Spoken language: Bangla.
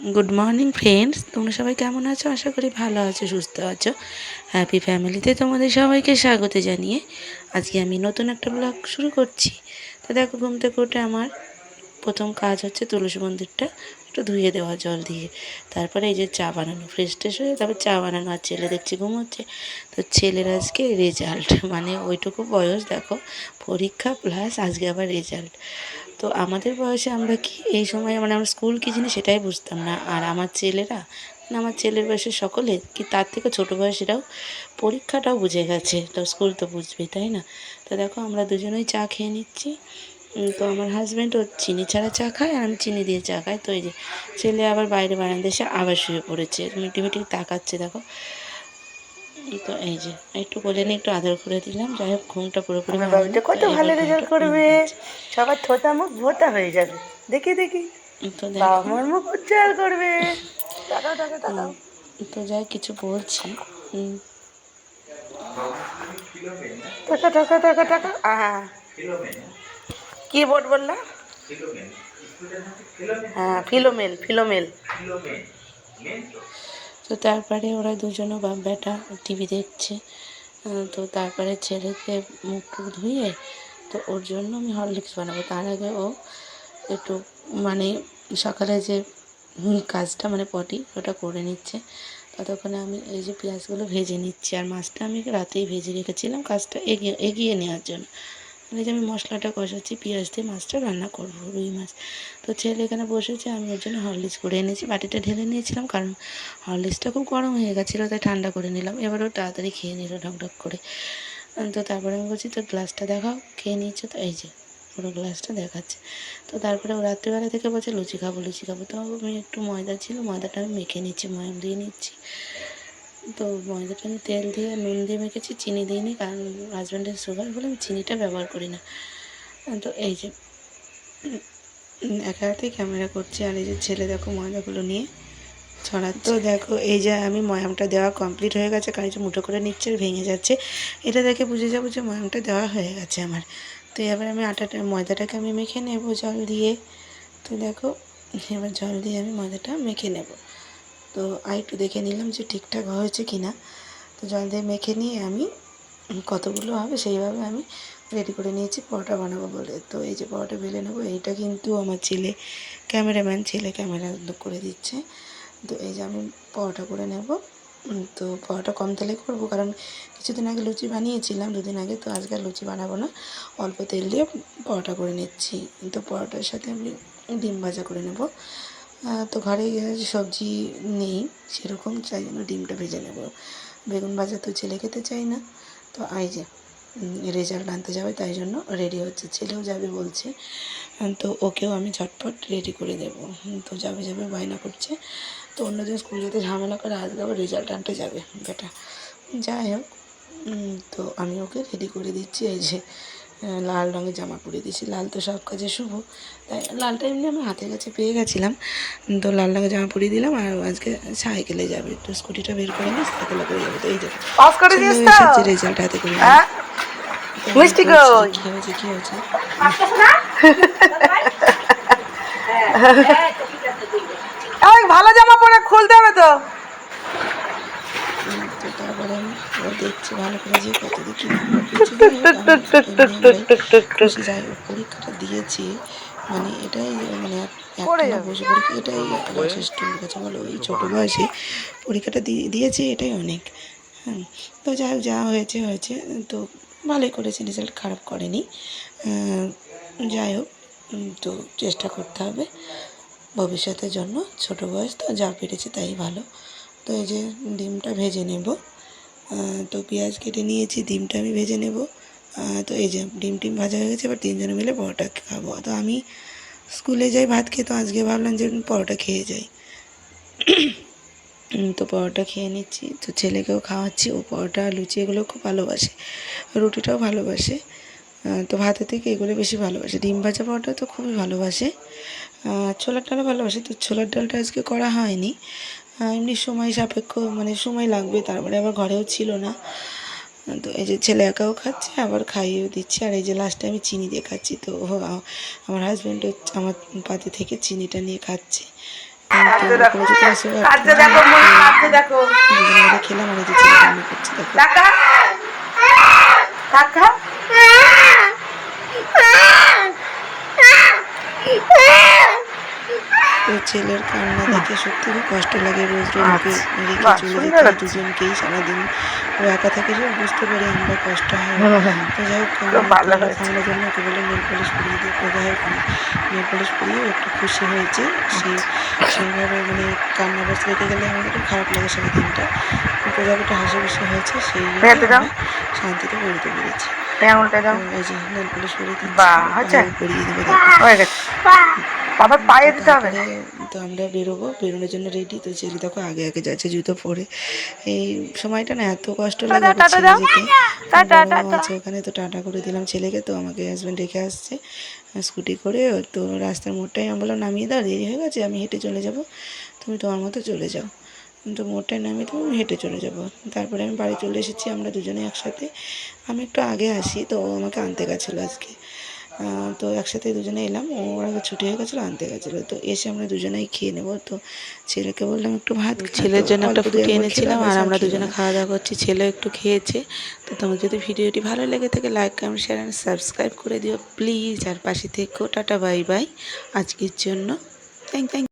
গুড মর্নিং ফ্রেন্ডস তোমরা সবাই কেমন আছো? আশা করি ভালো আছো, সুস্থ আছো। হ্যাপি ফ্যামিলিতে তোমাদের সবাইকে স্বাগত জানিয়ে আজকে আমি নতুন একটা ব্লগ শুরু করছি। তো দেখো, ঘুম থেকে উঠে আমার প্রথম কাজ হচ্ছে তুলসী মন্দিরটা একটু ধুয়ে দেওয়া, জল দিয়ে। তারপরে এই যে চা বানানো ফ্রেশ ট্রেশ হয়ে তারপর চা বানানো আর ছেলে দেখছি ঘুমোচ্ছে। তো ছেলের আজকে রেজাল্ট মানে ওইটুকু বয়স, দেখো, পরীক্ষা প্লাস আজকে আবার রেজাল্ট তো আমাদের বয়সে আমরা কি এই সময় মানে আমরা স্কুল কি জিনিস সেটাই বুঝতাম না। আর আমার ছেলেরা না আমার ছেলের বয়সে সকলে কি তার থেকে ছোটো বয়সেরাও পরীক্ষাটাও বুঝে গেছে। তো স্কুল তো বুঝবে, তাই না? তো দেখো আমরা দুজনেই চা খেয়ে নিচ্ছি। তো আমার হাজব্যান্ড ও চিনি ছাড়া চা খায় আর আমি চিনি দিয়ে চা খাই। তো এই যে ছেলে আবার বাইরে বারান্দা এসে আবার শুয়ে পড়েছে। মিটি মিটি তাকাচ্ছে, দেখো। তো এই যে একটু কোলে নিয়ে একটু আদর করে দিলাম। যাই হোক ঘুমটা পুরোপুরি বাবুটা কত ভালো রেজাল্ট করবে। সবার থোতা মুখ ভোতা হয়ে যাবে। দেখি দেখি। তো বাবা মার মুখ উজ্জ্বল করবে। তো যাই কিছু বলছি। টাকা টাকা টাকা টাকা কি বোর্ড বললা? হ্যাঁ ফিলোমেল ফিলোমেল তো তারপরে ওরা দুজনে বাপ বেটা টিভি দেখছে তো তারপরে ছেলেকে মুখ টুক ধুয়ে তো ওর জন্য আমি হরলিক্স বানাবো। তার আগে ও একটু মানে সকালে যে কাজটা মানে পটি, ওটা করে নিচ্ছে। ততক্ষণে আমি এই যে পেঁয়াজগুলো ভেজে নিচ্ছি। আর মাছটা আমি রাতেই ভেজে রেখেছিলাম, কাজটা এগিয়ে এগিয়ে নেওয়ার জন্য। মানে যে আমি মশলাটা কষাচ্ছি, পেঁয়াজ দিয়ে মাছটা রান্না করব, রুই মাছ। তো ছেলে এখানে বসেছে, আমি ওর জন্য হরলিক্স করে এনেছি, বাটিটা ঢেলে নিয়েছিলাম কারণ হরলিক্সটা খুব গরম হয়ে গেছিল, তাই ঠান্ডা করে নিলাম। এবার ও তাড়াতাড়ি খেয়ে নিল ঢকঢক করে। তো তারপরে আমি বলছি তো গ্লাসটা দেখাও, খেয়ে নিয়েছো তো? এই যে, পুরো গ্লাসটা দেখাচ্ছে। তো তারপরে ও রাত্রিবেলা থেকে বলছে, লুচি খাব লুচি খাব। তো আমি একটু ময়দা ছিল, ময়দাটা আমি মেখে নিচ্ছি, ময়াম দিয়ে নিচ্ছি। তো ময়দাটা আমি তেল দিয়ে, নুন দিয়ে মেখেছি, চিনি দিইনি, কারণ হাজব্যান্ডের সুগার বলে আমি চিনিটা ব্যবহার করি না। তো এই যে, একা হাতেই ক্যামেরা করছি, আর এই যে ছেলে দেখো ময়দাগুলো নিয়ে ছড়াচ্ছে। তো দেখো, এই যে আমি ময়ামটা দেওয়া কমপ্লিট হয়ে গেছে, কারণ যে মুঠো করে নিচ্ছে, ভেঙে যাচ্ছে। এটা দেখে বুঝে যাব যে ময়ামটা দেওয়া হয়ে গেছে আমার। তো এবার আমি আটাটা, ময়দাটাকে আমি মেখে নেব জল দিয়ে। তো দেখো, এবার জল দিয়ে আমি ময়দাটা মেখে নেব। তো আর একটু দেখে নিলাম যে ঠিকঠাক হয়েছে কি না তো জল দিয়ে মেখে নিয়ে আমি কতগুলো হবে সেইভাবে আমি রেডি করে নিয়েছি, পরোটা বানাবো বলে। তো এই যে পরোটা বেলে নেব, এইটা কিন্তু আমার ছেলে ক্যামেরাম্যান ছেলে ক্যামেরা করে দিচ্ছে। তো এই যে আমি পরোটা করে নেব। তো পরোটা কম তেলে করব কারণ কিছুদিন আগে লুচি বানিয়েছিলাম, দুদিন আগে, তো আজকে লুচি বানাবো না। অল্প তেল দিয়ে পরোটা করে নিচ্ছি। তো পরোটার সাথে আমি ডিম ভাজা করে নেব। তো ঘরে সবজি নেই, সেরকম চাই জন্য ডিমটা ভেজে নেব। বেগুন ভাজা তো ছেলে খেতে চাই না। তো আই যে রেজাল্ট আনতে যাবে, তাই জন্য রেডি হচ্ছে। ছেলেও যাবে বলছে তো ওকেও আমি ঝটপট রেডি করে দেবো। তো যাবে যাবে, বায়না করছে। তো অন্যদিন স্কুল যেতে ঝামেলা করে আজকে আবার রেজাল্ট আনতে যাবে। বেটা যাই হোক তো আমি ওকে রেডি করে দিচ্ছি। এই যে লাল রঙের জামা পরিয়ে দিয়েছি। লাল তো সব কাজে শুভ। তাই লালটা এমনি আমি হাতের কাছে পেয়ে গেছিলাম। তো লাল রঙের জামা পরিয়ে দিলাম আর আজকে সাইকেলে যাবে। তো স্কুটিটা বের করে নিই সাইকেলে করে যাবে। তো এই যে রেজাল্ট হাতে করে। হ্যাঁ? তো মিষ্টি কই? কি হয়েছে কি হয়েছে? এই ভালো জামা পরে খুলতে হবে তো উম, তো দেখছি ভালো করে যে কত দিকে যাই পরীক্ষাটা দিয়েছি। মানে এটাই মানে এক- পড়ে বসে পরীক্ষা এটাই আমার কাছে বলো এই ছোটো বয়সে পরীক্ষাটা দিয়ে দিয়েছি এটাই অনেক। হ্যাঁ তো যাই হোক যা হয়েছে হয়েছে। তো ভালোই করেছে রেজাল্ট খারাপ করেনি। যাই হোক তো চেষ্টা করতে হবে ভবিষ্যতের জন্য। ছোট বয়স তো যা পেরেছে তাই ভালো। তো এই যে ডিমটা ভেজে নেব। তো পেঁয়াজ কেটে নিয়েছি, ডিমটা আমি ভেজে নেব। তো এই যে ডিম টিম ভাজা হয়ে গেছে, এবার তিনজনে মিলে পরোটা খাব। তো আমি স্কুলে যাই ভাত খেয়ে, তো আজকে ভাবলাম যে পরোটা খেয়ে যাই। তো পরোটা খেয়ে নিচ্ছি। তো ছেলেকেও খাওয়াচ্ছি, ও পরোটা লুচি এগুলো খুব ভালোবাসে, রুটিটাও ভালোবাসে। তো ভাতের থেকে এগুলো বেশি ভালোবাসে। ডিম ভাজা পরোটা তো খুবই ভালোবাসে। ছোলার ডালও ভালোবাসে। তো ছোলার ডালটা আজকে করা হয়নি। এমনি সময় সাপেক্ষ মানে সময় লাগবে তারপরে আবার ঘরেও ছিল না। তো এই যে ছেলে একাও খাচ্ছে আবার খাইয়েও দিচ্ছে আর এই যে লাস্টে আমি চিনি দিয়ে খাচ্ছি তো আমার হাজব্যান্ডও আমার পাতে থেকে চিনিটা নিয়ে খাচ্ছে। খেলাম আর এই যে ছেলে করছে দেখো টাকা টাকা তো ছেলের কান্না দেখে সত্যি খুব কষ্ট লাগে রোজ রোজ ওকে রেখে চলে যেতে। দুজনকেই সারাদিন। ও একা থাকে যে বুঝতে পারি আমরা কষ্ট হয়। তো যাই হোক খুব ভালো আমরা হয়েছে। জন্য ওকে বলে নেল পলিশ পরিয়ে দিই তো যাই হোক নেল পলিশ পরিয়ে একটু খুশি হয়েছে। সে সেইভাবে মানে কান্না বসে রেখে গেলে আমাদের খুব খারাপ লাগে সারাদিনটা। তো যাই হোক একটু হাসি খুশি হয়েছে। সেই শান্তিতে পড়িতে পেরেছি তো এই যে নেল পলিশ পরিয়ে দেবো হয়ে গেছে। বাবার পায়ে দিতে হবে। তো আমরা বেরোবো বেরোনোর জন্য রেডি তো ছেলে দেখো আগে আগে যাচ্ছে জুতো পরে। এই সময়টা না এত কষ্ট লাগে। আছে ওখানে তো টাটা করে দিলাম ছেলেকে। তো আমাকে হাজব্যান্ড রেখে আসছে স্কুটি করে। তো রাস্তার মোড়টাই আমি বললাম নামিয়ে দাও দেরি হয়ে গেছে আমি হেঁটে চলে যাব। তুমি তোমার মতো চলে যাও। তো মোড়টায় নামিয়ে দেবো আমি হেঁটে চলে যাব। তারপরে আমি বাড়ি চলে এসেছি আমরা দুজনে একসাথে। আমি একটু আগে আসি তো ও আমাকে আনতে গেছিল আজকে। তো একসাথে দুজনে এলাম। ও ওর আগে ছুটি হয়ে গেছিল আনতে গেছিল। তো এসে আমরা দুজনেই খেয়ে নেব। তো ছেলেকে বললাম একটু ভাত ছেলের জন্য একটা ফুটিয়ে এনেছিলাম আর আমরা দুজনে খাওয়া দাওয়া করছি। ছেলে একটু খেয়েছে। তো তোমার যদি ভিডিওটি ভালো লেগে থাকে like comment share and subscribe করে দিও। প্লিজ আর পাশে থেকো। টাটা বাই বাই আজকের জন্য। Thank thank